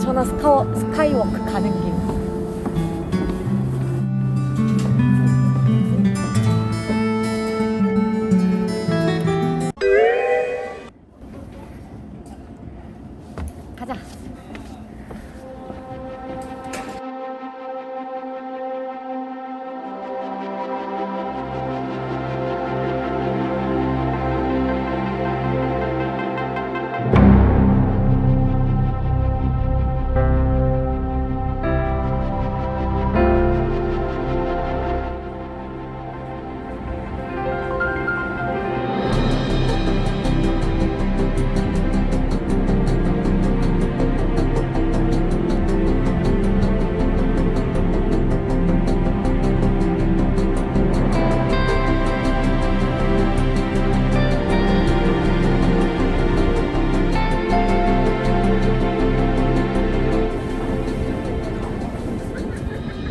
만천하 스카워, 스카이워크 가는 길.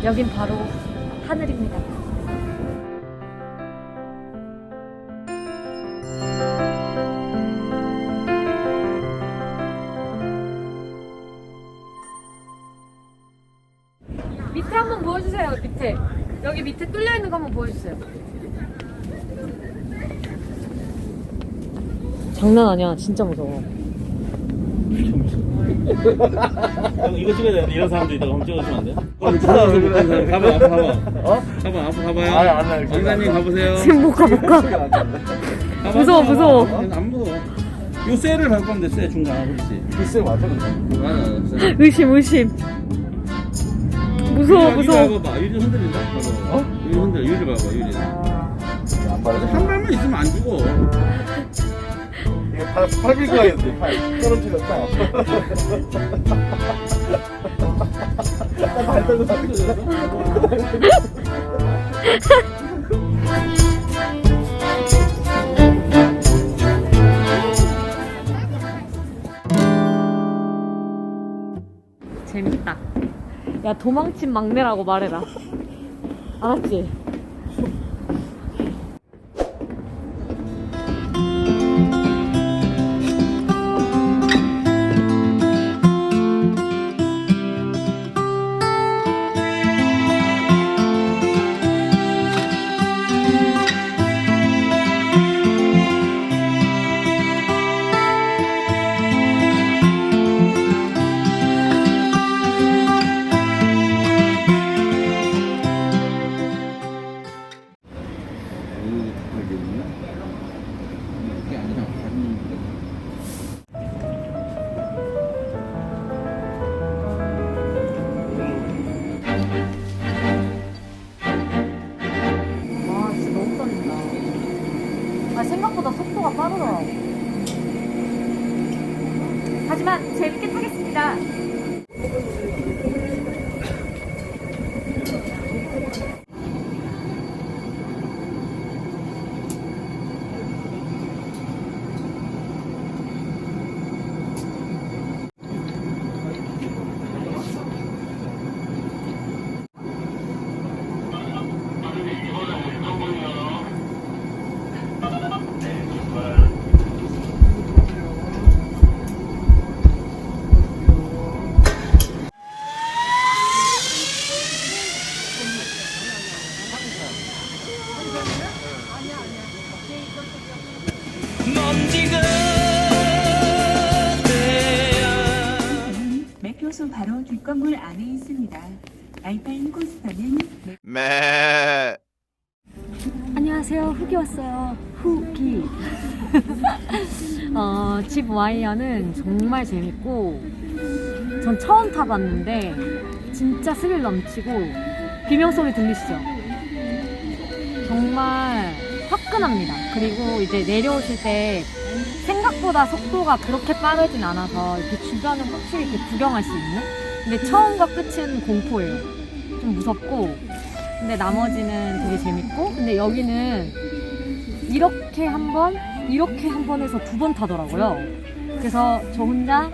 여긴 바로 하늘입니다. 밑에 한번 보여주세요. 밑에 여기 밑에 뚫려 있는 거 한번 보여주세요. 장난 아니야. 진짜 무서워. 형, 이거 찍어야 되는데 이런 사람도 있다고 한번 찍어주면 안 돼요? 어, 찾아와서 못한 사람 가봐 앞에 가봐 어? 가봐 앞에 가봐요 아니, 안 해. 왕자님 가보세요 지금 못 가, 못 가. 가봐, 무서워, 가봐. 무서워. 어? 안 무서워 요 셀을 밟으면 돼셀 중간 그렇지 글쎄 맞아 근데. 맞아. 의심, 의심. 무서워, 무서워. 봐봐 유리 흔들린다 봐봐 어? 유리 흔들려 유리 봐봐 유리 안 받아. 한 발만 있으면 안 죽어 팔, 팔 밀고 가야겠는데 팔. 떨어뜨렸다. 발 떨고 재밌다. 야, 도망친 막내라고 말해라. 알았지? 생각보다 속도가 빠르더라고. 하지만 재밌게 타겠습니다. 매표소 바로 뒷건물 안에 있습니다. 알파인 코스터는 매. 안녕하세요. 후기 왔어요. 후기. 어, 집 와이어는 정말 재밌고, 전 처음 타봤는데, 진짜 스릴 넘치고, 비명 소리 들리시죠? 정말 화끈합니다. 그리고 이제 내려오실 때 생각보다 속도가 그렇게 빠르진 않아서 이렇게 주변을 확실히 이렇게 구경할 수 있는? 근데 처음과 끝은 공포예요. 좀 무섭고, 근데 나머지는 되게 재밌고, 근데 여기는 이렇게 한 번, 이렇게 한 번 해서 두 번 타더라고요. 그래서 저 혼자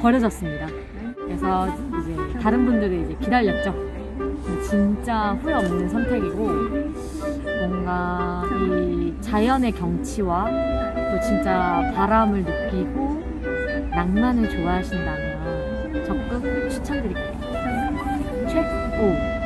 버려졌습니다. 그래서 이제 다른 분들을 이제 기다렸죠. 진짜 후회 없는 선택이고 뭔가 이 자연의 경치와 또 진짜 바람을 느끼고 낭만을 좋아하신다면 적극 추천드릴게요. 최고!